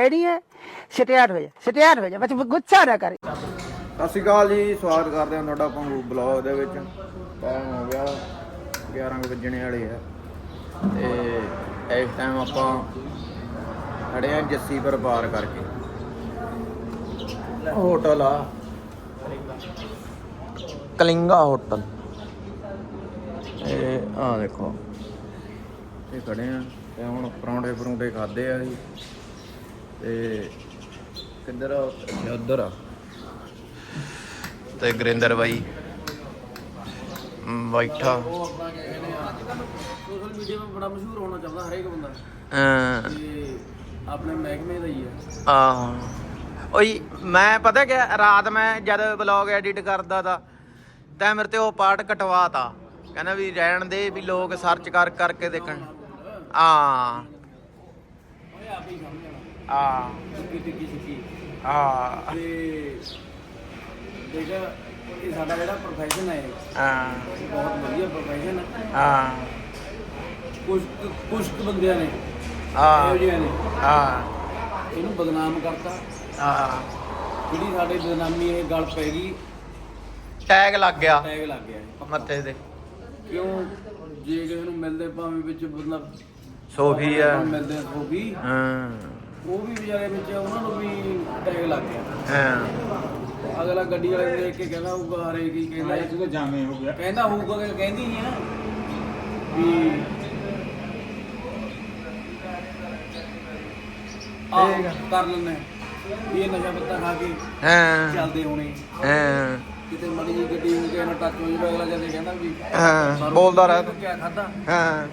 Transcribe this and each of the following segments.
Ready ਹੈ? Start ਹੋ ਜਾ ਸਟਾਰਟ ਹੋ ਜਾ ਬਸ ਗੁੱਸਾ ਨਾ ਕਰ। ਸਤਿ ਸ਼੍ਰੀ ਅਕਾਲ ਜੀ, ਸਵਾਗਤ ਕਰਦੇ ਹਾਂ ਤੁਹਾਡਾ ਆਪਾਂ ਬਲੌਗ ਦੇ ਵਿੱਚ। ਟਾਈਮ ਹੋ ਗਿਆ 11 ਕੁ ਵਾਲੇ ਆ। ਤੇ ਇਸ ਟਾਈਮ ਆਪਾਂ ਖੜੇ ਆ ਜੱਸੀਪੁਰ ਪਾਰ ਕਰਕੇ। ਹੋਟਲ ਆ। ਕਲਿੰਗਾ ਹੋਟਲ। ਇਹ ਆ ਦੇਖੋ, ਇਹ ਖੜੇ ਆ। ਤੇ ਹੁਣ ਪਰੌਂਠੇ ਪਰੌਂਠੇ ਖਾਦੇ ਆ ਜੀ। ਤੇ ਕਿੱਧਰ ਆ? ਅੱਛਾ, ਉੱਧਰ ਆ। ਤੇ ਗੁਰਿੰਦਰ ਬਾਈ। ਬੈਠਾ। ਉਹ ਆਪਣਾ ਕੀ ਕਹਿੰਦੇ ਆ ਸੋਸ਼ਲ ਮੀਡੀਆ 'ਤੇ ਬੜਾ ਮਸ਼ਹੂਰ ਹੋਣਾ ਚਾਹੁੰਦਾ ਹਰੇਕ ਬੰਦਾ। ਤੇ ਆਪਣੇ ਮਹਿਕਮੇ ਦਾ ਹੀ ਹੈ ਆਹ। ਓਏ ਮੈਂ ਪਤਾ ਕਿ ਰਾਤ ਮੈਂ ਜਦ ਵਲੌਗ ਐਡਿਟ ਕਰਦਾ ਤਾ ਤੈਂ ਮੇਰੇ ਤੇ ਉਹ ਪਾਰਟ ਕਟਵਾਤਾ। ਕਹਿੰਦਾ ਵੀ ਰਹਿਣ ਦੇ ਵੀ ਲੋਕ ਸਰਚ ਕਰ ਕਰਕੇ ਦੇਖਣ। ਆ ਓਏ ਆਪ ਹੀ ਸਮਝ ਆ ਟਿੱਕੀ ਟਿੱਕੀ ਸਿੱਕੀ ਆ ਤੇ ਦੇਖ ਇਹ ਸਾਡਾ ਜਿਹੜਾ ਪ੍ਰੋਫੈਸ਼ਨ ਹੈ ਇਹ ਆ ਬਹੁਤ ਵਧੀਆ ਪ੍ਰੋਫੈਸ਼ਨ ਹੈ। ਆ ਕੁਝ ਕੁਝ ਕੁ ਬੰਦਿਆਂ ਨੇ ਆ ਇਹੋ ਜਿਹੇ ਨੇ ਆ ਇਹਨੂੰ ਬਦਨਾਮ ਕਰਤਾ। ਆ ਜਿਹੜੀ ਸਾਡੇ ਬਦਨਾਮੀ ਇਹ ਗੱਲ ਪੈ ਗਈ ਟੈਗ ਲੱਗ ਗਿਆ। ਟੈਗ ਲੱਗ ਗਿਆ ਇਹ। ਮੱਥੇ ਤੇ। ਕਿਉਂ? ਜੇ ਕਿਸੇ ਨੂੰ ਮਿਲਦੇ ਭਾਵੇਂ ਵਿੱਚ ਮਤਲਬ ਸੋਫੀ ਆ। ਮਿਲਦੇ ਆ ਉਹ ਵੀ ਹਾਂ। ਉਹ ਵੀ ਵਿਚਾਰੇ ਵਿੱਚ ਉਹਨਾਂ ਨੂੰ ਵੀ ਟੈਗ ਲੱਗ ਗਿਆ। ਹਾਂ। ਅਗਲਾ ਗੱਡੀ ਵਾਲੇ ਨੂੰ ਦੇਖ ਕੇ ਕਹਿੰਦਾ ਹੋਊਗਾ ਹਰੇ ਕੀ ਕਹਿੰਦਾ? ਇਹ ਤਾਂ ਜਾਵੇਂ ਹੋ ਗਿਆ। ਕਹਿੰਦਾ ਹੋਊਗਾ ਕਿ ਕਹਿੰਦੀ ਨਹੀਂ ਆ ਵੀ ਆਹ ਕਰ ਲੈਣਾ ਵੀ ਇਹ ਨਸ਼ਾ ਪੱਤਾ ਖਾ ਕੇ ਹਾਂ। ਚੱਲਦੇ ਹੋਣੇ। ਹਾਂ। ਕਿਤੇ ਮੜੀ ਜੀ ਗੱਡੀ ਨੂੰ ਨਾਲ ਟੱਚ ਹੋ ਜਾਵੇ ਅਗਲਾ ਜਦੇ ਕਹਿੰਦਾ ਵੀ ਹਾਂ। ਬੋਲਦਾ ਰਹਿ। ਤੂੰ ਕੀ ਖਾਦਾ ਹਾਂ।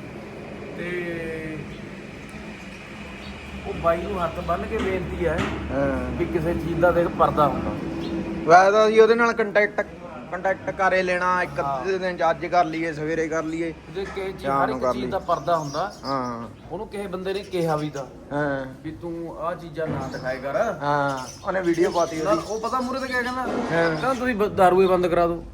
ਤੇ ਉਹ ਬਾਈ ਨੂੰ ਹੱਥ ਬੰਨ ਕੇ ਬੇਨਤੀ ਹੈ ਹਾਂ। ਵੀ ਕਿਸੇ ਚੀਜ਼ ਦਾ ਦੇਖ ਪਰਦਾ ਹੁੰਦਾ। ਵੈਸੇ ਤਾਂ ਅਸੀਂ ਉਹਦੇ ਨਾਲ ਕੰਟੈਕਟ ਕੰਟੈਕਟ ਕਰੇ ਲੈਣਾ ਇੱਕ ਅੱਧੇ ਦਿਨ 'ਚ ਅੱਜ ਕਰ ਲਈਏ ਸਵੇਰੇ ਕਰ ਲਈਏ। ਜੇ ਕਿਸੇ ਚੀਜ਼ ਸ਼ਾਮ ਹਰ ਨੂੰ ਇੱਕ ਕਰ ਚੀਜ਼ ਲਈ। ਦਾ ਪਰਦਾ ਹੁੰਦਾ। ਹਾਂ। ਉਹਨੂੰ ਕਿਸੇ ਬੰਦੇ ਨੇ ਕਿਹਾ ਵੀ ਤਾਂ। ਹਾਂ। ਵੀ ਤੂੰ ਆਹ ਚੀਜ਼ਾਂ ਨਾ ਦਿਖਾਏ ਕਰ। ਹਾਂ। ਉਹਨੇ ਵੀਡੀਓ ਪਾਤੀ ਨਾਲ ਉਹਦੀ। ਉਹ ਪਤਾ ਮੂਰੇ ਤੇ ਕਿਆ ਕਹਿੰਦਾ? ਹਾਂ। ਕਹਿੰਦਾ ਤੁਸੀਂ ਬ- ਦਾਰੂ ਹੀ ਬੰਦ ਕਰਾ ਦਿਓ।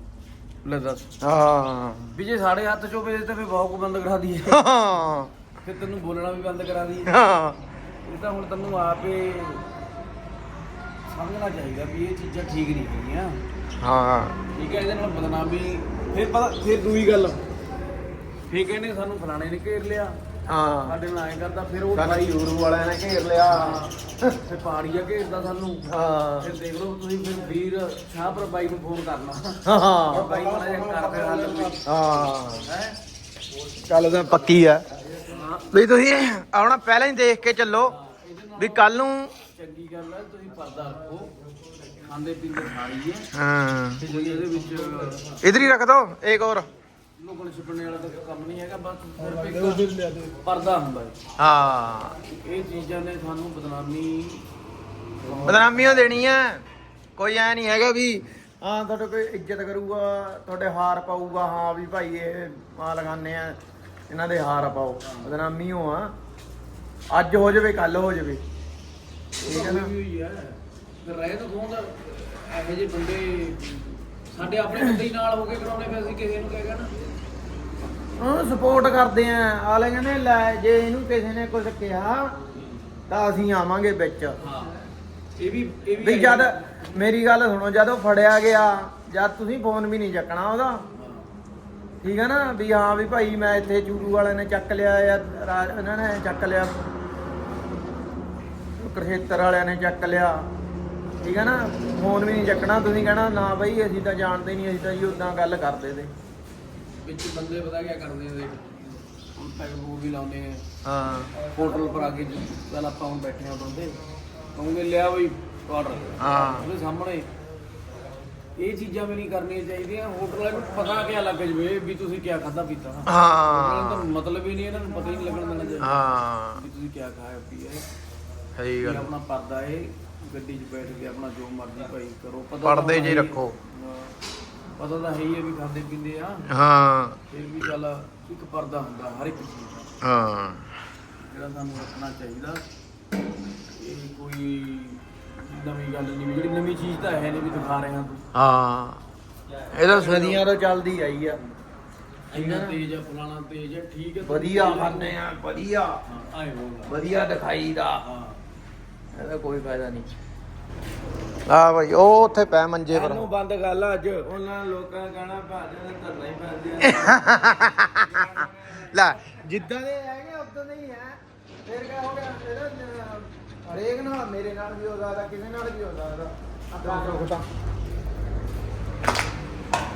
ਲੈ ਦੱਸ। ਹਾਂ। ਵੀ ਜੇ ਸਾਡੇ ਹੱਥ ਚੋਂ ਵੇਚ ਤੇ ਫੇ ਬਾਹੂ ਕੋ ਬੰਦ ਕਰਾ ਦਈਏ। ਹਾਂ। ਫਿਰ ਤੈਨੂੰ ਬੋਲਣਾ ਵੀ ਬੰਦ ਕਰਾ ਦਈਏ। ਹਾਂ। ਇਹ ਤਾਂ ਹੁਣ ਤੈਨੂੰ ਆਪੇ ਸਮਝਣਾ ਚਾਹੀਦਾ ਵੀ ਇਹ ਚੀਜ਼ਾਂ ਠੀਕ ਨਹੀਂ ਹੈਗੀਆਂ। ਹਾਂ। ਠੀਕ ਹੈ ਇਹਦੇ ਨਾਲ ਬਦਨਾਮੀ ਫਿਰ ਪਤਾ ਫਿਰ ਦੂਈ ਗੱਲ। ਫਿਰ ਕਹਿੰਦੇ ਸਾਨੂੰ ਫਲਾਣੇ ਨੇ ਘੇਰ ਲਿਆ। ਹਾਂ। ਸਾਡੇ ਨਾਲ ਐ ਕਰਦਾ ਫਿਰ ਉਹ ਸਾਡਾ ਬਾਈ ਯੂਰੂ ਵਾਲਿਆਂ ਨੇ ਘੇਰ ਲਿਆ। ਫਿਰ ਪਹਾੜੀਆ ਘੇਰਦਾ ਸਾਨੂੰ। ਹਾਂ। ਫਿਰ ਦੇਖ ਲਓ ਤੁਸੀਂ ਫਿਰ ਵੀਰ ਸ਼ਾਹਪੁਰ ਬਾਈ ਨੂੰ ਫੋਨ ਕਰਨਾ। ਹਾਂ। ਬਾਈ ਮਾੜਾ ਜਿਹਾ ਕਰ ਫਿਰ ਹੱਲ ਕੋਈ। ਹਾਂ। ਹੈ? ਚੱਲ ਤਾਂ ਪੱਕੀ ਆ। ਵੀ ਤੁਸੀਂ ਆਉਣਾ ਪਹਿਲਾਂ ਹੀ ਦੇਖ ਕੇ ਚੱਲੋ। ਵੀ ਕੱਲ ਨੂੰ ਚੰਗੀ ਗੱਲ ਹੈ ਤੁਸੀਂ ਪਰਦਾ ਰੱਖੋ। ਖਾਂਦੇ ਪੀਂਦੇ ਖਾਈਏ ਹਾਂ। ਤੇ ਜਿਹੜੀ ਇਹਦੇ ਵਿੱਚ ਇਧਰ ਹੀ ਰੱਖ ਦੋ ਇੱਕ ਹੋਰ। ਲੋਕਾਂ ਛਿਪਣੇ ਵਾਲਾ ਤਾਂ ਕੰਮ ਨਹੀਂ ਹੈਗਾ ਬਸ ਸਿਰਫ ਇੱਕ ਪਰਦਾ ਹੁੰਦਾ ਹੈ। ਹਾਂ। ਇਹ ਚੀਜ਼ਾਂ ਨੇ ਸਾਨੂੰ ਬਦਨਾਮੀ ਬਦਨਾਮੀਆਂ ਦੇਣੀ ਆ ਕੋਈ ਐ ਨਹੀਂ ਹੈਗਾ ਵੀ ਹਾਂ ਤੁਹਾਡੇ ਕੋਈ ਇੱਜ਼ਤ ਕਰੂਗਾ ਤੁਹਾਡੇ ਹਾਰ ਪਾਊਗਾ। ਹਾਂ ਵੀ ਭਾਈ ਇਹ ਆ ਲਗਾਨੇ ਆ ਇਹਨਾਂ ਦੇ ਹਾਰ ਪਾਓ। ਬਦਨਾਮੀ ਹੋ ਆ। ਅੱਜ ਹੋ ਜਾਵੇ ਕੱਲ ਹੋ ਜਾਵੇ। ਠੀਕ ਹੈ ਨਾ ਹੋਈ ਫਿਰ ਰਹਿ ਤਾਂ ਕੌਣ ਦਾ ਇਹੋ ਜਿਹੇ ਬੰਦੇ ਸਾਡੇ ਆਪਣੇ ਬੰਦੇ ਹੀ ਨਾਲ ਹੋ ਕੇ ਕਰਾਉਣੇ ਫਿਰ ਅਸੀਂ ਕਿਸੇ ਨੂੰ ਕਹਿ ਕਹਿਣਾ? ਹਾਂ ਸਪੋਰਟ ਕਰਦੇ ਆ। ਆਲੇ ਕਹਿੰਦੇ ਲੈ ਜੇ ਇਹਨੂੰ ਕਿਸੇ ਨੇ ਕੁਝ ਕਿਹਾ ਤਾਂ ਅਸੀਂ ਆਵਾਂਗੇ ਵਿੱਚ। ਹਾਂ। ਇਹ ਵੀ ਇਹ ਵੀ ਵੀ ਜਦ ਮੇਰੀ ਗੱਲ ਸੁਣੋ ਜਦੋਂ ਫੜਿਆ ਗਿਆ ਜਦ ਤੁਸੀਂ ਫੋਨ ਵੀ ਨਹੀਂ ਚੱਕਣਾ ਉਹਦਾ। ਠੀਕ ਹੈ ਨਾ? ਵੀ ਹਾਂ ਵੀ ਭਾਈ ਮੈਂ ਇੱਥੇ ਚੂਰੂ ਵਾਲਿਆਂ ਨੇ ਚੱਕ ਲਿਆ ਜਾਂ ਰਾ- ਇਹਨਾਂ ਨੇ ਚੱਕ ਲਿਆ। ਕਰਖੇਤਰ ਵਾਲਿਆਂ ਨੇ ਚੱਕ ਲਿਆ। ਠੀਕ ਹੈ ਨਾ? ਫੋਨ ਵੀ ਨਹੀਂ ਚੱਕਣਾ ਤੁਸੀਂ ਕਹਿਣਾ ਨਾ ਬਈ ਅਸੀਂ ਤਾਂ ਜਾਣਦੇ ਨਹੀਂ ਅਸੀਂ ਤਾਂ ਜੀ ਉਦਾਂ ਗੱਲ ਕਰਦੇ ਤੇ। ਵਿੱਚ ਬੰਦੇ ਪਤਾ ਕੀ ਕਰਦੇ ਨੇ ਦੇਖ ਹੁਣ ਪੈਗ ਪੂਗ ਵੀ ਲਾਉਂਦੇ ਨੇ। ਹਾਂ। ਹੋਟਲ ਪਰ ਆ ਕੇ ਚੱਲ ਆਪਾਂ ਹੁਣ ਬੈਠੇ ਆ ਬੰਦੇ। ਕਹੂੰਗੇ ਲਿਆ ਬਈ ਆਰਡਰ ਹਾਂ। ਉਹਦੇ ਸਾਹਮਣੇ ਇਹ ਚੀਜ਼ਾਂ ਵੀ ਨਹੀਂ ਕਰਨੀਆਂ ਚਾਹੀਦੀਆਂ। ਹੋਟਲ ਵਾਲੇ ਨੂੰ ਪਤਾ ਕਿਆ ਲੱਗ ਜਵੇ ਵੀ ਤੁਸੀਂ ਕਿਆ ਖਾਦਾ ਪੀਤਾ। ਮਤਲਬ ਹੀ ਨਹੀਂ ਇਹਨਾਂ ਨੂੰ ਪਤਾ ਹੀ ਨਹੀਂ ਲੱਗਣ ਦੇਣਾ ਚਾਹੀਦਾ ਹਾਂ। ਵੀ ਤੁਸੀਂ ਕਿਆ ਖਾਇਆ ਪੀਆ। ਹੈ ਸਹੀ ਗੱਲ। ਆਪਣਾ ਪਰਦਾ ਏ ਗੱਡੀ 'ਚ ਬੈਠ ਕੇ ਆਪਣਾ ਜੋ ਮਰਜ਼ੀ ਭਾਈ ਕਰੋ ਪਰਦੇ 'ਚ ਹੀ ਤਾਂ ਹੈ ਰੱਖੋ। ਹਾਂ, ਪਤਾ ਤਾਂ ਹੈ ਹੀ ਹੈ ਵੀ ਖਾਂਦੇ ਪੀਂਦੇ ਆ। ਹਾਂ। ਫਿਰ ਵੀ ਚੱਲ ਇੱਕ ਪਰਦਾ ਹੁੰਦਾ ਹਰ ਇੱਕ ਚੀਜ਼ ਦਾ। ਹਾਂ। ਜਿਹੜਾ ਸਾਨੂੰ ਰੱਖਣਾ ਚਾਹੀਦਾ। ਇਹ ਕੋਈ ਨਵੀਂ ਗੱਲ ਨਹੀਂ ਵੀ ਜਿਹੜੀ ਨਵੀਂ ਚੀਜ਼ ਤਾਂ ਹੈ ਨਹੀਂ ਵੀ ਦਿਖਾ ਰਹੇ ਹਾਂ ਤੁਸੀਂ। ਹਾਂ। ਇਹ ਤਾਂ ਸਦੀਆਂ ਤੋਂ ਚੱਲਦੀ ਆਈ ਆ। ਇੰਨਾ ਤੇਜ਼ ਆ ਫਲਾਣਾ ਤੇਜ਼ ਆ ਠੀਕ ਹੈ ਵਧੀਆ ਖਾਂਦੇ ਆ ਵਧੀਆ। ਆਏ ਬੋਲਦਾ ਵਧੀਆ ਦਿਖਾਈ ਦਾ ਹਾਂ। ਇਹਦਾ ਕੋਈ ਫਾਇਦਾ ਨਹੀਂ। ਆ ਭਾਈ ਉਹ ਉੱਥੇ ਪੈ ਮੰਜੇ ਪਰ। ਇਹਨੂੰ ਬੰਦ ਕਰ ਲਾ ਅੱਜ। ਉਹਨਾਂ ਲੋਕਾਂ ਨੇ ਕਹਿਣਾ ਭਾਜੇ ਨੇ ਧਰਨਾ ਹੀ ਪੈਂਦੇ ਲੈ ਜਿੱਦਾਂ ਦੇ ਹੈਗੇ ਉਦਾਂ ਦੇ ਹੀ ਹੈ। ਫਿਰ ਕਿਆ ਹੋ ਗਿਆ? ਇਹਦਾ ਹਰੇਕ ਨਾਲ ਮੇਰੇ ਨਾਲ ਵੀ ਹੋ ਸਕਦਾ ਕਿਸੇ ਨਾਲ ਵੀ ਹੋ ਸਕਦਾ। ਅੱਧਾ ਰੁਕਦਾ।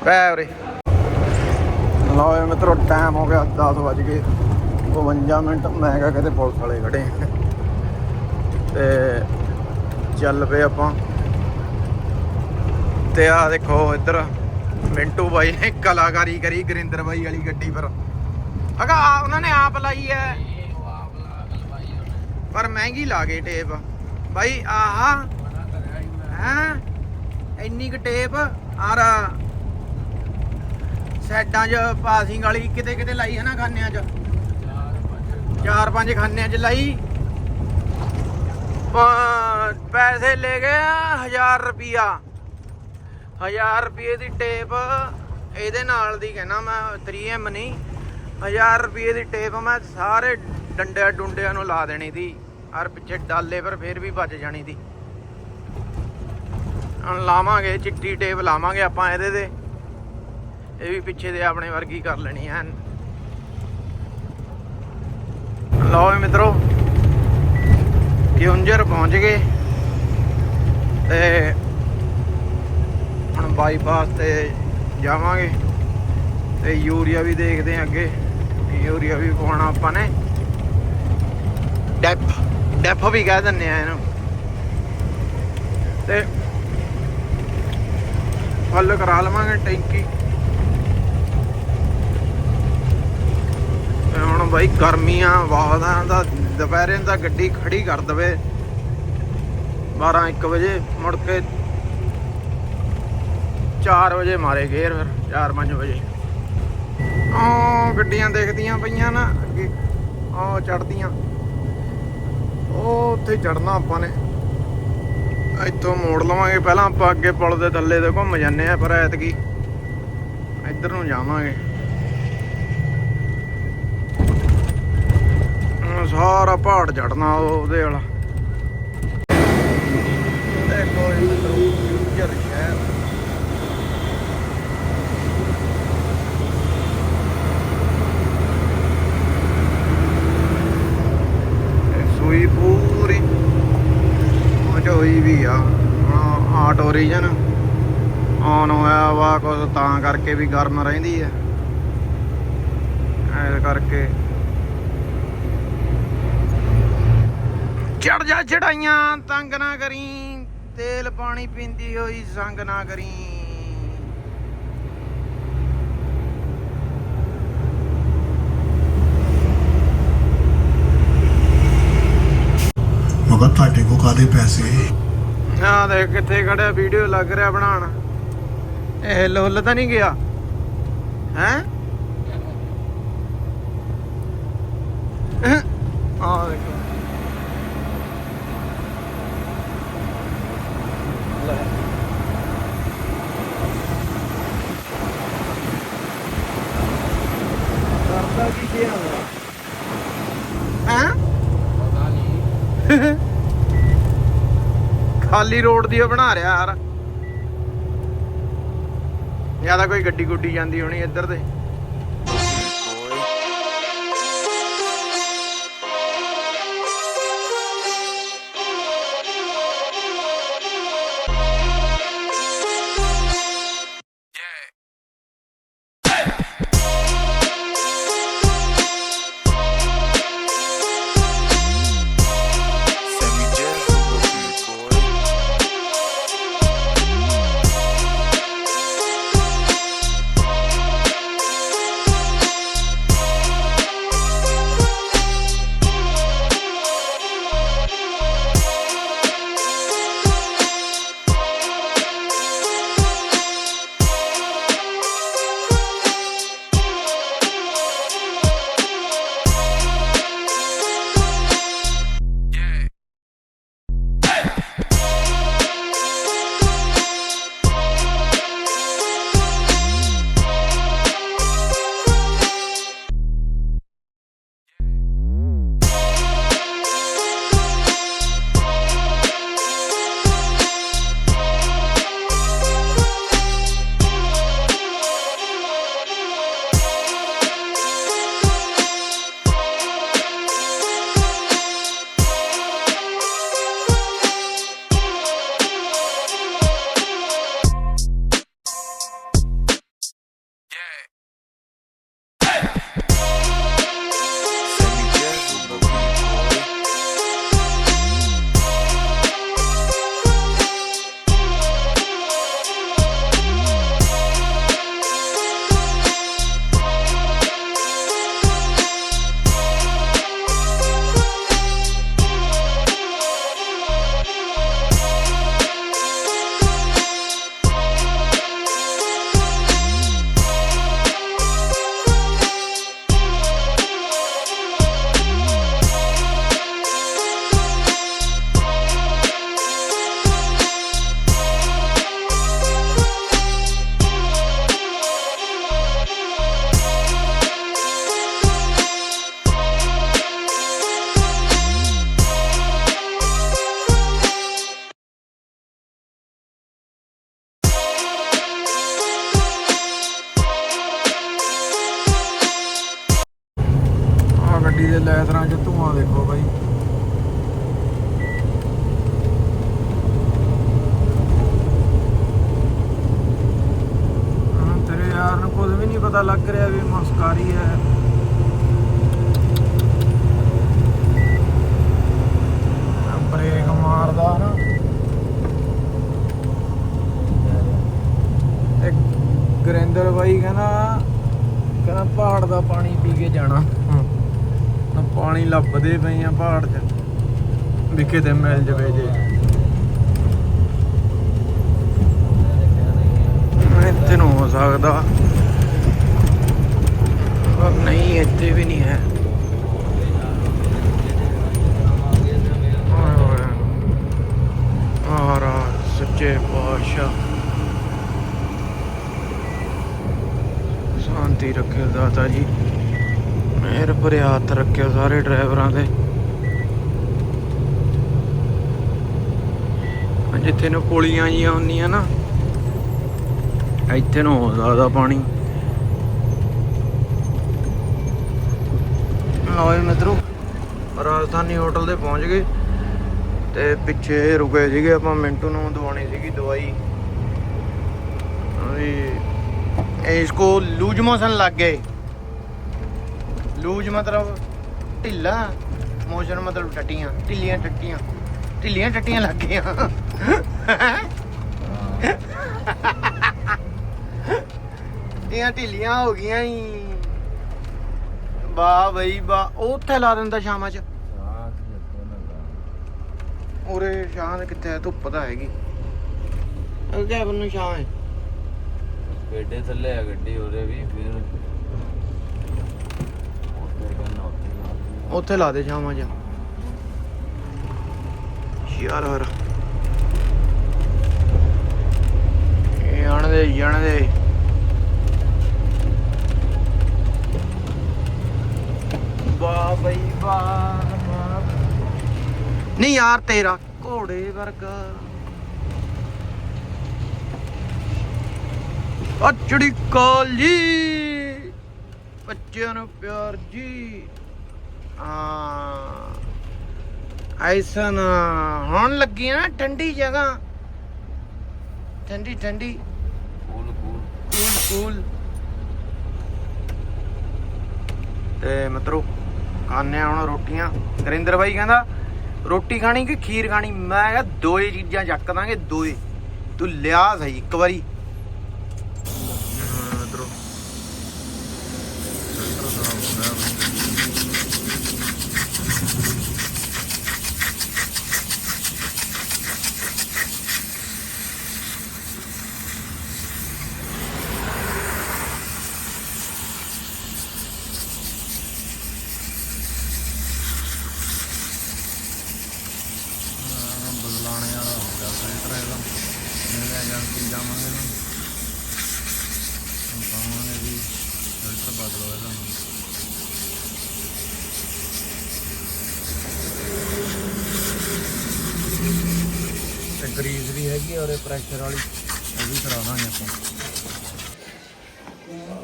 ਪੈ ਉਰੇ। ਲਓ ਇਹ ਮਿੱਤਰੋ ਟਾਈਮ ਹੋ ਗਿਆ 10 ਵਜ ਗਏ। 52 ਮਿੰਟ ਮੈਂ ਕਿਹਾ ਕਿਤੇ ਪੁਲਿਸ ਵਾਲੇ ਖੜੇ ਤੇ ਚੱਲ ਪਏ ਆਪਾਂ। ਤੇ ਆ ਦੇਖੋ ਇੱਧਰ ਮਿੰਟੂ ਬਾਈ ਨੇ ਕਲਾਕਾਰੀ ਕਰੀ ਗਰਿੰਦਰ ਬਾਈ ਵਾਲੀ ਗੱਡੀ ਪਰ। ਅਗਾ, ਉਹਨਾਂ ਨੇ ਆਪ ਲਾਈ ਹੈ ਪਰ ਮਹਿੰਗੀ ਲਾ ਗਏ ਟੇਪ। ਬਾਈ, ਆਹਾ, ਹੈ, ਇੰਨੀ ਕੁ ਟੇਪ ਆਰ ਸੈਡਾਂ 'ਚ ਪਾਸਿੰਗ ਵਾਲੀ ਕਿਤੇ ਕਿਤੇ ਲਾਈ ਹੈ ਨਾ ਖਾਨਿਆਂ 'ਚ? ਚਾਰ ਪੰਜ ਖਾਨਿਆਂ 'ਚ ਲਾਈ। ਪੈਸੇ ਲੈ ਗਏ 1000 ਰੁਪਿਆ 1000 ਰੁਪਏ ਦੀ ਟੇਪ ਇਹਦੇ ਨਾਲ ਦੀ ਕਹਿੰਦਾ ਮੈਂ 3M ਨਹੀਂ। 1000 ਰੁਪਏ ਦੀ ਟੇਪ ਮੈਂ ਸਾਰੇ ਡੰਡਿਆਂ ਡੁੰਡਿਆਂ ਨੂੰ ਲਾ ਦੇਣੀ ਸੀ। ਔਰ ਪਿੱਛੇ ਡਾਲੇ ਪਰ ਫੇਰ ਵੀ ਬਚ ਜਾਣੀ ਸੀ। ਹੁਣ ਲਾਵਾਂਗੇ, ਚਿੱਟੀ ਟੇਪ ਲਾਵਾਂਗੇ ਆਪਾਂ ਇਹਦੇ ਤੇ। ਇਹ ਵੀ ਪਿੱਛੇ ਦੇ ਆਪਣੇ ਵਰਗੀ ਕਰ ਲੈਣੀ ਐ ਲਓ ਮਿੱਤਰੋ ਕਿਉਂਜਰ ਪਹੁੰਚ ਗਏ ਤੇ ਹੁਣ ਬਾਈਪਾਸ ਤੇ ਜਾਵਾਂਗੇ ਤੇ ਯੂਰੀਆ ਵੀ ਦੇਖਦੇ ਆਂ ਅੱਗੇ ਯੂਰੀਆ ਵੀ ਪਾਉਣਾ ਆਪਾਂ ਨੇ। ਡੈਪ ਡੈਪ ਵੀ ਕਹਿ ਦਿੰਦੇ ਆ ਇਹਨੂੰ। ਤੇ ਫੁੱਲ ਕਰਾ ਲਵਾਂਗੇ ਟੈਂਕੀ। ਤੇ ਹੁਣ ਬਾਈ, ਗਰਮੀਆਂ ਬਹੁਤ ਆ ਦਾ, ਦੁਪਹਿਰੇ ਦਾ ਗੱਡੀ ਖੜੀ ਕਰ ਦਵੇ। 12 1 ਵਜੇ ਮੁੜ ਕੇ 4 ਵਜੇ ਮਾਰੇ ਗੇਰ ਫਿਰ 4 5 ਵਜੇ। ਆ ਗੱਡੀਆਂ ਦੇਖਦੀਆਂ ਪਈਆਂ ਨਾ, ਅੱਗੇ ਉਹ ਚੜਦੀਆਂ ਉਹ ਉੱਥੇ ਚੜਨਾ ਆਪਾਂ ਨੇ। ਇੱਥੋਂ ਮੋੜ ਲਵਾਂਗੇ, ਪਹਿਲਾਂ ਆਪਾਂ ਅੱਗੇ ਪੁਲ ਦੇ ਥੱਲੇ ਤੇ ਘੁੰਮ ਜਾਂਦੇ ਆ, ਪਰ ਐਤਕੀ ਇੱਧਰ ਨੂੰ ਜਾਵਾਂਗੇ ਹੁਣ ਸਾਰਾ ਪਹਾੜ ਚੜਨਾ ਉਹਦੇ ਵਾਲਾ। ਦੇਖੋ ਇਹ ਫਿਊਚਰ ਸ਼ਹਿਰ ਸੂਈ ਪੂਰੀ। ਪਹੁੰਚ ਹੋਈ ਵੀ ਆ। ਹੁਣ ਆਟੋ ਰੀਜਨ ਆਨ ਹੋਇਆ ਵਾ ਕੁਝ ਤਾਂ ਕਰਕੇ ਵੀ ਗਰਮ ਰਹਿੰਦੀ ਹੈ ਐਸ ਕਰਕੇ ਚੜ ਜਾ ਚੜਾਈਆਂ ਤੰਗ ਨਾ ਕਰੀ ਤੇਲ ਪਾਣੀ ਪੀਂਦੀ ਹੋਈ ਸੰਗ ਨਾ ਕਰੀ। ਮਗਰ ਤੁਹਾਡੇ ਕੋ ਕਾਦੇ ਪੈਸੇ? ਆ ਦੇਖ ਕਿੱਥੇ ਖੜਿਆ ਵੀਡੀਓ ਲੱਗ ਰਿਹਾ ਬਣਾਉਣ। ਇਹ ਹਿੱਲ ਹੁੱਲ ਤਾਂ ਨਹੀਂ ਗਿਆ? ਹੈ? ਆ ਦੇਖੋ। ਕਰਦਾ ਕੀ ਗਿਆ ਹੈ? ਪਤਾ ਨਹੀਂ ਖਾਲੀ ਰੋਡ ਦੀ ਉਹ ਬਣਾ ਰਿਹਾ ਯਾਰ। ਜਾਂ ਤਾਂ ਕੋਈ ਗੱਡੀ ਗੁੱਡੀ ਜਾਂਦੀ ਹੋਣੀ ਇੱਧਰ ਤੇ। ਇੱਕ ਗੁਰਿੰਦਰ ਬਾਈ ਕਹਿੰਦਾ ਕਹਿੰਦਾ ਪਹਾੜ ਦਾ ਪਾਣੀ ਪੀ ਕੇ ਜਾਣਾ। ਤਾਂ ਪਾਣੀ ਲੱਭਦੇ ਪਏ ਆ ਪਹਾੜ 'ਚ। ਵੀ ਕਿਤੇ ਮਿਲ ਜਵੇ ਜੇ। ਇੱਥੇ ਨੂੰ ਹੋ ਸਕਦਾ। ਨਹੀਂ ਇੱਥੇ ਵੀ ਨਹੀਂ ਹੈ। ਸੱਚੇ ਪਾਤਸ਼ਾਹ। ਸ਼ਾਂਤੀ ਰੱਖਿਓ ਦਾਤਾ ਜੀ। ਮਿਹਰ ਭਰੇ ਹੱਥ ਰੱਖਿਓ ਸਾਰੇ ਡਰਾਈਵਰਾਂ ਤੇ ਜਿੱਥੇ ਨੂੰ ਪੁਲੀਆਂ ਜੀਆਂ ਹੁੰਦੀਆਂ ਨਾ, ਇੱਥੇ ਨੂੰ ਹੋ ਸਕਦਾ ਪਾਣੀ। ਲਓ ਜੀ ਮਿੱਤਰੋ, ਰਾਜਧਾਨੀ ਹੋਟਲ ਤੇ ਪਹੁੰਚ ਗਏ। ਤੇ ਪਿੱਛੇ ਰੁਕੇ ਸੀਗੇ ਆਪਾਂ ਮਿੰਟੂ ਨੂੰ, ਦਵਾਉਣੀ ਸੀਗੀ ਦਵਾਈ। ਵੀ इसको लूज मोशन लग गए ਲੂਜ ਮਤਲਬ ਢਿੱਲਾ मोशन मतलब टट्टियाँ ढिल्लियाँ टट्टियाँ ਢਿੱਲੀਆਂ ਟੱਟੀਆਂ ਲੱਗ ਗਈਆਂ। ਇਹ ਢਿੱਲੀਆਂ ਹੋ ਗਈਆਂ ਹੀ ਵਾਹ ਬਈ ਵਾਹ ਉੱਥੇ ਲਾ ਦਿੰਦਾ ਸ਼ਾਮਾਂ ਚ। ਉਰੇ ਸ਼ਾਂ ਕਿੱਥੇ ਧੁੱਪ ਤਾਂ ਹੈਗੀ। ਅੱਗੇ ਬੰਨੂ ਸ਼ਾਂ ਹੈ ਗੱਡੇ ਥੱਲੇ ਆ ਗੱਡੀ ਉਹਦੇ ਵੀ ਫਿਰ ਉੱਥੇ ਕਰਨਾ ਉੱਥੇ ਲਾ। ਉੱਥੇ ਦੇ ਸ਼ਾਮਾਂ ਚ ਯਾਰ ਹਰ ਆਣ ਦੇ ਵਾਹ ਬਈ ਵਾਹ ਵਾਹ। ਨਹੀਂ ਯਾਰ ਤੇਰਾ ਘੋੜੇ ਵਰਗਾ ਅਚੜੀ ਕਾਲੀ। ਬੱਚਿਆਂ ਨੂੰ ਪਿਆਰ ਜੀ। ਹਾਂ। ਐਸਾ ਨਾ ਹੁਣ ਲੱਗੀ ਨਾ ਠੰਡੀ ਜਗ੍ਹਾ। ਠੰਡੀ ਠੰਡੀ। Cool cool. Cool cool. ਤੇ ਮਿੱਤਰੋ ਖਾਣੇ ਹੁਣ ਰੋਟੀਆਂ। ਨਰਿੰਦਰ ਬਾਈ ਕਹਿੰਦਾ ਰੋਟੀ ਖਾਣੀ ਕਿ ਖੀਰ ਖਾਣੀ? ਮੈਂ ਕਿਹਾ ਦੋਏ ਚੀਜ਼ਾਂ ਚੱਕ ਦਾਂਗੇ ਦੋਏ। ਤੂੰ ਲਿਆ ਸਹੀ ਇੱਕ ਵਾਰੀ ਹਾਂ ਮਿੱਤਰੋ ਬਦਲਾਣੇ ਵਾਲਾ ਹੋ ਗਿਆ ਫਿਲਟਰ ਇਹਦਾ ਮਿਲਿਆ ਏਜੰਸੀ ਜਾਵਾਂਗੇ ਨਾ ਹੁਣ ਪਾਵਾਂਗੇ ਵੀ ਫਿਲਟਰ ਬਦਲੋ ਇਹਦਾ ਹੁਣ। ਤੇ ਗਰੀਸ ਵੀ ਹੈਗੀ ਆ ਔਰ ਪ੍ਰੈਸ਼ਰ ਵਾਲੀ ਉਹ ਵੀ ਕਰਾ ਦਾਂਗੇ ਆਪਾਂ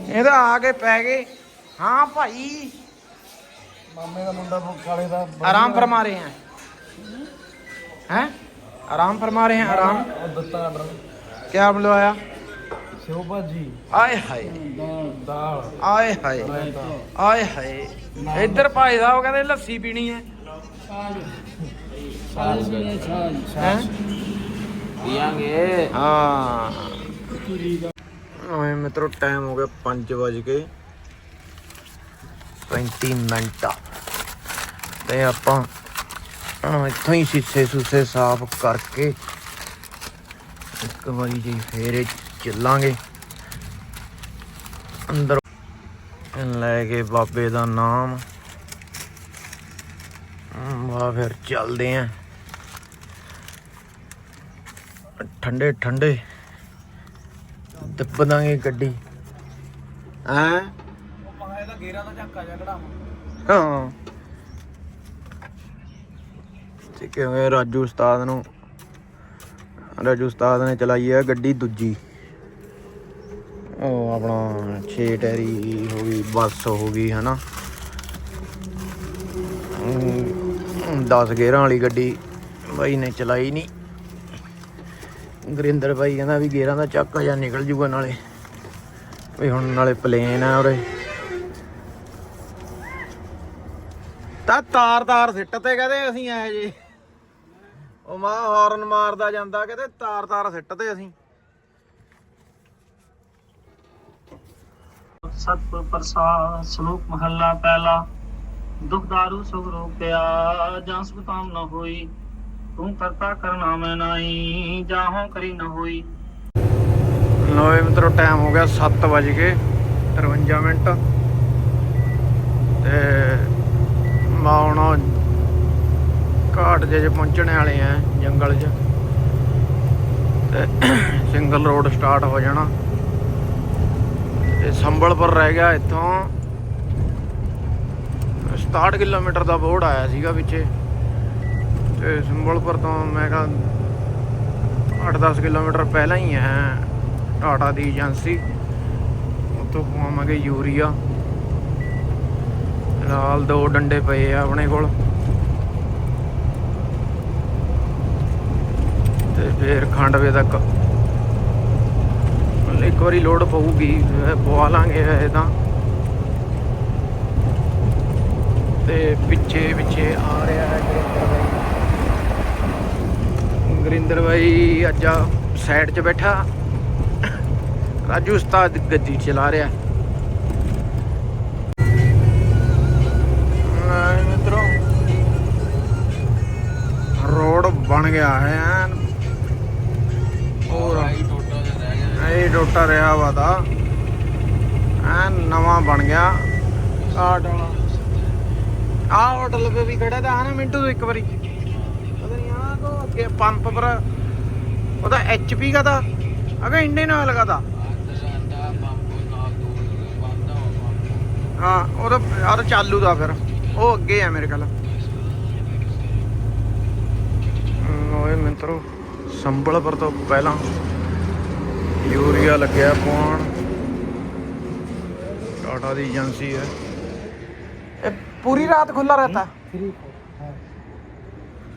ਇਹਦਾ ਆ ਕੇ ਪੈ ਗਏ ਹਾਂ ਭਾਈ ਮਾਮੇ ਦਾ ਮੁੰਡਾ ਕਾਲੇ ਦਾ आराम फरमा रहे हैं हैं आराम फरमा रहे हैं आराम ਉਹ ਦਿੱਤਾ ਆਰਡਰ क्या बुलवाया ਸਿਓ ਭਾਜੀ आए हाय ਦਾਲ ਆਏ ਹਾਏ ਆਏ ਹਾਏ ਇੱਧਰ ਭਾਈ ਸਾਹਿਬ ਕਹਿੰਦੇ ਲੱਸੀ ਪੀਣੀ ਹੈ ਹੈ ਪੀਾਂਗੇ ਹਾਂ ਓਏ ਮਿੱਤਰੋ ਟਾਈਮ ਹੋ ਗਿਆ 5 ਵਜ ਕੇ 35 ਮਿੰਟ ਤੇ ਆਪਾਂ ਹੁਣ ਇੱਥੋਂ ਹੀ ਸੀਸੇ ਸੂਸੇ ਸਾਫ਼ ਕਰਕੇ ਇੱਕ ਵਾਰੀ ਜੀ ਫੇਰ ਇਹ ਚੱਲਾਂਗੇ। ਅੰਦਰ ਲੈ ਕੇ ਬਾਬੇ ਦਾ ਨਾਮ। ਵਾ ਫਿਰ ਚੱਲਦੇ ਆਂ। ਠੰਡੇ ਠੰਡੇ। ਦੱਬ ਦਾਂਗੇ ਗੱਡੀ। ਹੈਂ? ਇਹਦਾ ਗੇਰਾਂ ਦਾ ਝਾਕਾ ਜਿਹਾ ਕਢਾਵਾਂ ਹਾਂ। ਤੇ ਕਿਉਂਕਿ ਰਾਜੂ ਉਸਤਾਦ ਨੂੰ ਰਾਜੂ ਉਸਤਾਦ ਨੇ ਚਲਾਈ ਹੈ ਗੱਡੀ ਦੂਜੀ। ਉਹ ਆਪਣਾ 6 ਟੈਰੀ ਹੋ ਗਈ, ਬੱਸ ਹੋ ਗਈ, ਹਨਾ। 10 ਗੇਅਰਾਂ ਵਾਲੀ ਗੱਡੀ ਬਾਈ ਨੇ ਚਲਾਈ ਨਹੀਂ ਗਰਿੰਦਰ ਬਾਈ ਕਹਿੰਦਾ ਵੀ ਗੇਅਰਾਂ ਦਾ ਚੱਕ ਜਾਂ ਨਿਕਲ ਜੂਗਾ ਨਾਲੇ। ਵੀ ਹੁਣ ਨਾਲੇ ਪਲੇਨ ਆ ਉਰੇ। ਤਾਂ ਤਾਰ ਤਾਰ ਸਿੱਟ ਤੇ ਕਹਦੇ ਅਸੀਂ ਐ ਜੀ ਉਹ ਮਾਂ ਹਾਰਨ ਮਾਰਦਾ ਜਾਂਦਾ ਕਹਿੰਦੇ ਤਾਰ ਤਾਰ ਸਿੱਟ ਤੇ ਅਸੀਂ। ਸਤਿਗੁਰ ਪ੍ਰਸਾਦ ਸ਼ਲੋਕ ਮਹੱਲਾ ਪਹਿਲਾ ਦੁਖ ਦਾਰੂ ਸੁਖ ਰੋਪਿਆ ਜਾਂ ਸੁਖ ਤਾਮ ਨ ਹੋਈ ਤੂੰ ਕਰਤਾ ਕਰਨਾ ਮੈਂ ਨਾਹੀ ਜਾਹੋਂ ਕਰੀ ਨ ਹੋਈ। ਲੋਏ ਮਿੱਤਰੋ ਟਾਈਮ ਹੋ ਗਿਆ 7 ਵਜ ਕੇ 53 ਮਿੰਟ। ਤੇ ਮੈਂ ਹੁਣ ਘਾਟ ਜੇ ਪਹੁੰਚਣੇ ਵਾਲੇ ਆ, ਜੰਗਲ 'ਚ। ਤੇ ਸਿੰਗਲ ਰੋਡ ਸਟਾਰਟ ਹੋ ਜਾਣਾ। ਤੇ ਸੰਬਲਪੁਰ ਰਹਿ ਗਿਆ ਇੱਥੋਂ। 67 ਕਿਲੋਮੀਟਰ ਦਾ ਬੋਰਡ ਆਇਆ ਸੀਗਾ ਪਿੱਛੇ। ਤੇ ਸੰਬਲਪੁਰ ਤੋਂ ਮੈਂ ਕਿਹਾ 8-10 ਕਿਲੋਮੀਟਰ ਪਹਿਲਾਂ ਹੀ ਹੈ, ਟਾਟਾ ਦੀ ਏਜੰਸੀ। ਉੱਥੋਂ ਪਵਾਵਾਂਗੇ ਯੂਰੀਆ। ਨਾਲ ਦੋ ਡੰਡੇ ਪਏ ਆ ਆਪਣੇ ਕੋਲ। ਤੇ ਫੇਰ ਖੰਡਵੇ ਤੱਕ। ਇੱਕ ਵਾਰੀ ਲੋਡ ਪਊਗੀ ਫਿਰ ਪਵਾ ਲਾਂਗੇ ਇਹ ਤਾਂ। ਤੇ ਪਿੱਛੇ ਪਿੱਛੇ ਆ ਰਿਹਾ ਹੈ ਗੁਰਿੰਦਰ ਬਾਈ। ਅੱਜ ਸਾਈਡ 'ਚ ਬੈਠਾ। ਰਾਜੂ ਉਸਤਾਦ ਗੱਡੀ ਚਲਾ ਰਿਹਾ। ਨਹੀਂ ਮਿੱਤਰੋ। ਰੋਡ ਬਣ ਗਿਆ ਹੈ। ਟੋਟਾ ਰਿਹਾ ਵਾ ਦਾ। ਐਨ ਨਵਾਂ ਬਣ ਗਿਆ। ਆਟ ਵਾਲਾ। ਆ ਹੋਟਲ ਤੇ ਵੀ ਖੜਾ ਤਾਂ ਨਾ ਮਿੰਟੂ ਤੋਂ ਇੱਕ ਵਾਰੀ। ਪਤਾ ਨਹੀਂ ਆ ਕੋ ਅੱਗੇ ਪੰਪ ਪਰ। ਉਹਦਾ ਐਚਪੀ ਦਾ ਤਾਂ ਅਗਾ ਇੰਡੀਅਨ ਆਇਲ ਦਾ ਤਾਂ ਹਾਂ ਉਹਦਾ ਤਾਂ ਚਾਲੂ ਦਾ ਫਿਰ। ਉਹ ਅੱਗੇ ਆ ਮੇਰੇ ਕੋਲ ਓਏ ਮਿੱਤਰੋ ਸੰਬਲਪੁਰ ਤੋਂ ਪਹਿਲਾਂ ਯੂਰੀਆ ਲੱਗਿਆ ਪਾਉਣ। ਟਾਟਾ ਦੀ ਏਜੰਸੀ ਹੈ। ਇਹ ਪੂਰੀ ਰਾਤ ਖੁੱਲਾ ਰਹਤਾ ਹੈ।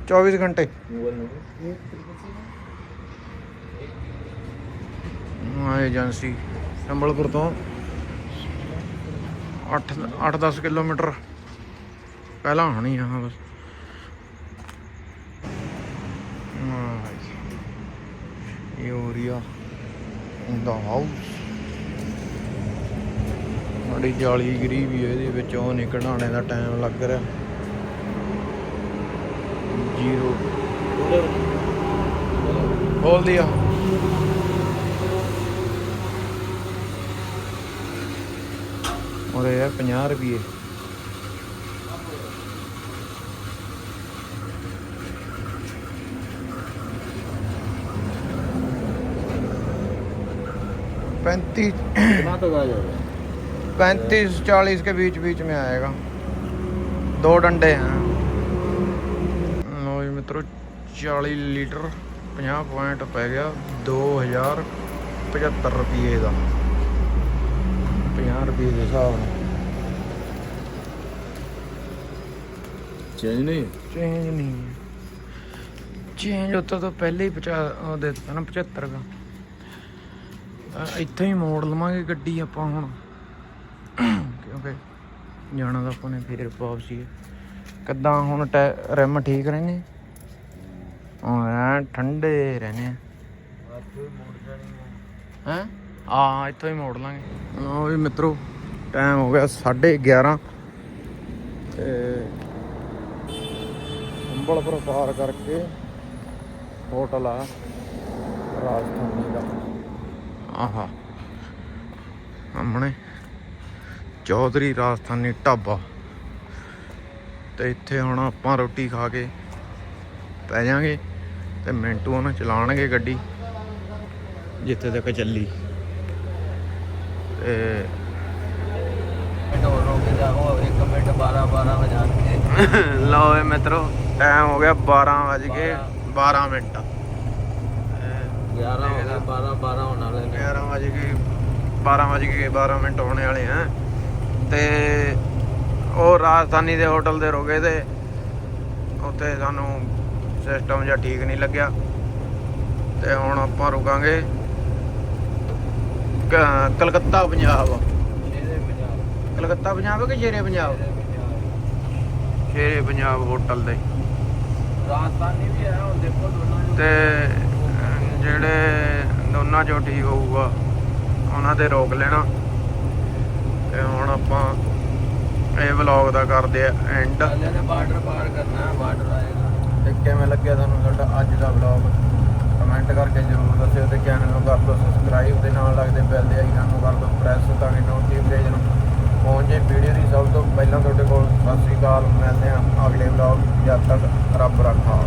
24 ਘੰਟੇ। ਹਾਂ ਏਜੰਸੀ। ਸੰਬਲਪੁਰ ਤੋਂ 8 8-10 ਕਿਲੋਮੀਟਰ। ਪਹਿਲਾਂ ਹੋਣੀ ਆ ਬਸ। ਯੂਰੀਆ। ਇਨ ਦਾ ਹਾਊਸ ਸਾਡੀ ਜਾਲੀ ਗਰੀ ਵੀ ਹੈ ਇਹਦੇ ਵਿੱਚ, ਉਹ ਨਹੀਂ ਕਢਾਣੇ ਦਾ ਟਾਈਮ ਲੱਗ ਰਿਹਾ। ਜ਼ੀਰੋ। ਖੋਲ ਦਿਆ ਔਰ ਇਹ 50 ਰੁਪਏ। पैंतीस पैंतीस चालीस के बीच बीच में आएगा दो डंडे हैं लो जी मित्रों 40 लीटर 50 ਪੁਆਇੰਟ ਪੈ ਗਿਆ 2075 ਰੁਪਏ ਦਾ 50 ਰੁਪਏ ਦੇ ਹਿਸਾਬ ਨਾਲ ਚੇਂਜ ਨਹੀਂ ਚੇਂਜ ਨਹੀਂ ਚੇਂਜ ਉੱਤੋਂ ਤੋਂ ਪਹਿਲੇ ਹੀ 50 ਉਹ ਦੇ ਦਿੱਤਾ ਨਾ 75 ਦਾ ਤਾਂ ਇੱਥੇ ਹੀ ਮੋੜ ਲਵਾਂਗੇ ਗੱਡੀ ਆਪਾਂ ਹੁਣ। ਕਿਉਂਕਿ ਜਾਣਾ ਤਾਂ ਆਪਾਂ ਨੇ ਫੇਰ ਵਾਪਸੀ ਕਿੱਦਾਂ ਹੁਣ ਟੈ- ਰਿਮ ਠੀਕ ਰਹਿੰਦੇ? ਹਾਂ ਠੰਡੇ ਰਹਿੰਦੇ ਆ। ਹੈ? ਆ ਇੱਥੋਂ ਹੀ ਮੋੜ ਲਾਂਗੇ। ਲਓ ਵੀ ਮਿੱਤਰੋ ਟਾਈਮ ਹੋ ਗਿਆ 11:30 ਤੇ ਅੰਬਲਪੁਰ ਪਾਰ ਕਰਕੇ ਹੋਟਲ ਆ, ਰਾਜਧਾਨੀ ਦਾ। ਆਹਾ। ਸਾਹਮਣੇ ਚੌਧਰੀ ਰਾਜਧਾਨੀ ਢਾਬਾ। ਤੇ ਇੱਥੇ ਹੁਣ ਆਪਾਂ ਰੋਟੀ ਖਾ ਕੇ ਪੈ ਜਾਾਂਗੇ ਤੇ ਮਿੰਟੂ ਉਹਨਾਂ ਚਲਾਣਗੇ ਗੱਡੀ। ਜਿੱਥੇ ਤੱਕ ਚੱਲੀ। ਤੇ ਇੱਕ ਮਿੰਟ 12 12 ਵਜੇ ਲਓ ਏ ਮਿੱਤਰੋ ਟਾਈਮ ਹੋ ਗਿਆ 12 ਵਜ ਕੇ 12 ਮਿੰਟ। 11 ਹੋ ਗਏ 12 12 ਹੋਣ ਵਾਲੇ ਨੇ। 11 ਵਜ ਕੇ 12 ਵਜ ਕੇ 12 ਮਿੰਟ ਹੋਣੇ ਵਾਲੇ ਆ। ਤੇ ਉਹ ਰਾਜਧਾਨੀ ਦੇ ਹੋਟਲ ਦੇ ਰੁਕੇ ਤੇ ਉੱਥੇ ਸਾਨੂੰ ਸਿਸਟਮ ਜਿਹਾ ਠੀਕ ਨਹੀਂ ਲੱਗਿਆ। ਤੇ ਹੁਣ ਆਪਾਂ ਰੁਕਾਂਗੇ ਕਲਕੱਤਾ ਪੰਜਾਬ। ਕਲਕੱਤਾ ਪੰਜਾਬ ਕਿ ਸ਼ੇਰੇ ਪੰਜਾਬ? ਸ਼ੇਰੇ ਪੰਜਾਬ। ਹੋਟਲ ਦੇ। ਰਾਜਸਥਾਨੀ ਵੀ ਹੈ ਹੁਣ ਦੇਖੋ ਦੋਨੋਂ ਤੇ ਜਿਹੜੇ ਦੋਨਾਂ ਚੋਂ ਠੀਕ ਹੋਊਗਾ ਉਹਨਾਂ ਤੇ ਰੋਕ ਲੈਣਾ। ਤੇ ਹੁਣ ਆਪਾਂ ਇਹ ਵਲੌਗ ਦਾ ਕਰਦੇ ਆ ਐਂਡ ਪਹਿਲੇ ਨੇ ਬਾਰਡਰ ਪਾਰ ਕਰਨਾ ਬਾਰਡਰ ਆਏਗਾ। ਤੇ ਕਿਵੇਂ ਲੱਗਿਆ ਤੁਹਾਨੂੰ ਸਾਡਾ ਅੱਜ ਦਾ ਵਲੌਗ ਕਮੈਂਟ ਕਰਕੇ ਜ਼ਰੂਰ ਦੱਸਿਓ ਤੇ ਚੈਨਲ ਨੂੰ ਕਰ ਲਓ ਸਬਸਕ੍ਰਾਈਬ ਦੇ ਨਾਲ ਲੱਗਦੇ ਬੈਲ ਦੇ ਆਈਕਨ ਨੂੰ ਕਰ ਲਓ ਪ੍ਰੈਸ ਤਾਂ ਕਿ ਨੋਟੀਫਿਕੇਸ਼ਨ ਪਹੁੰਚ ਜੇ ਵੀਡੀਓ ਦੀ ਸਭ ਤੋਂ ਪਹਿਲਾਂ ਤੁਹਾਡੇ ਕੋਲ ਸਤਿ ਸ੍ਰੀ ਅਕਾਲ ਮਿਲਦੇ ਹਾਂ ਅਗਲੇ ਵਲੌਗ ਜਦ ਤੱਕ ਰੱਬ ਰੱਖਾ